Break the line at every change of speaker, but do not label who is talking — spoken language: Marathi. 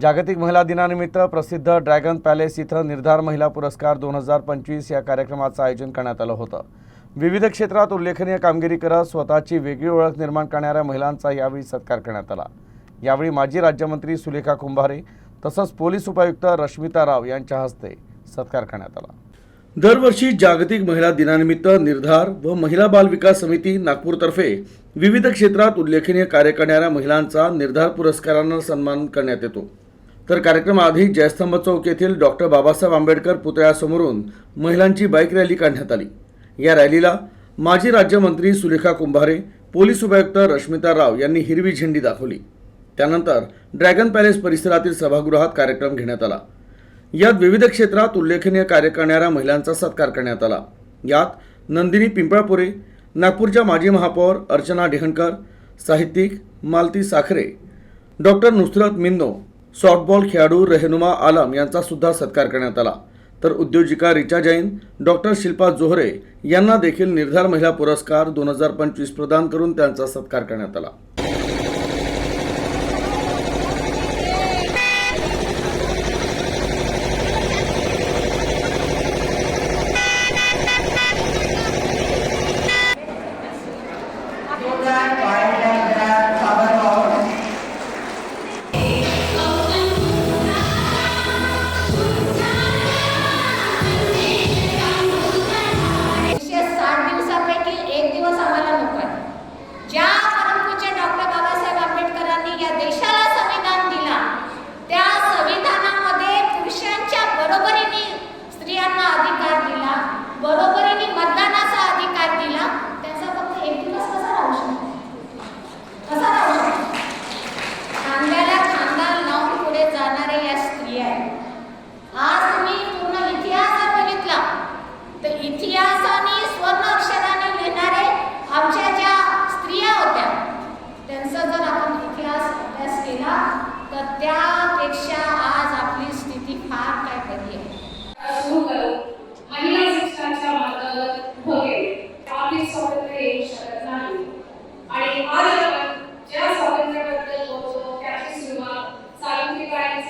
जागतिक महिला दिनानिमित्त प्रसिद्ध ड्रॅगन पॅलेस इथं निर्धार महिला पुरस्कार दोन हजार पंचवीस या कार्यक्रमाचं आयोजन करण्यात आलं होतं. विविध क्षेत्रात उल्लेखनीय कामगिरी करत स्वतःची वेगळी ओळख निर्माण करणाऱ्या महिलांचा यावेळी सत्कार करण्यात आला. यावेळी माजी राज्यमंत्री सुलेखा कुंभारे तसंच पोलीस उपायुक्त रश्मिता राव यांच्या हस्ते सत्कार करण्यात आला. दरवर्षी जागतिक महिला दिनानिमित्त निर्धार व महिला बाल विकास समिती नागपूरतर्फे विविध क्षेत्रात उल्लेखनीय कार्य करणाऱ्या महिलांचा निर्धार पुरस्कारांना सन्मान करण्यात येतो. तर कार्यक्रमाआधी जयस्तंभ चौक येथील डॉक्टर बाबासाहेब आंबेडकर पुतळ्यासमोरून महिलांची बाईक रॅली काढण्यात आली. या रॅलीला माजी राज्यमंत्री सुलेखा कुंभारे पोलीस उपायुक्त रश्मिता राव यांनी हिरवी झेंडी दाखवली. त्यानंतर ड्रॅगन पॅलेस परिसरातील सभागृहात कार्यक्रम घेण्यात आला. यात विविध क्षेत्रात उल्लेखनीय कार्य करणाऱ्या महिलांचा सत्कार करण्यात आला. यात नंदिनी पिंपळापुरे नागपूरच्या माजी महापौर अर्चना डेहणकर साहित्यिक मालती साखरे डॉक्टर नुसरत मिन्नो सॉफ्टबॉल खेळाडू रेहनुमा आलम यांचा सुद्धा सत्कार करण्यात आला. तर उद्योजिका रिचा जैन डॉक्टर शिल्पा जोहरे यांना देखील निर्धार महिला पुरस्कार दोन हजार पंचवीस प्रदान करून त्यांचा सत्कार करण्यात आला.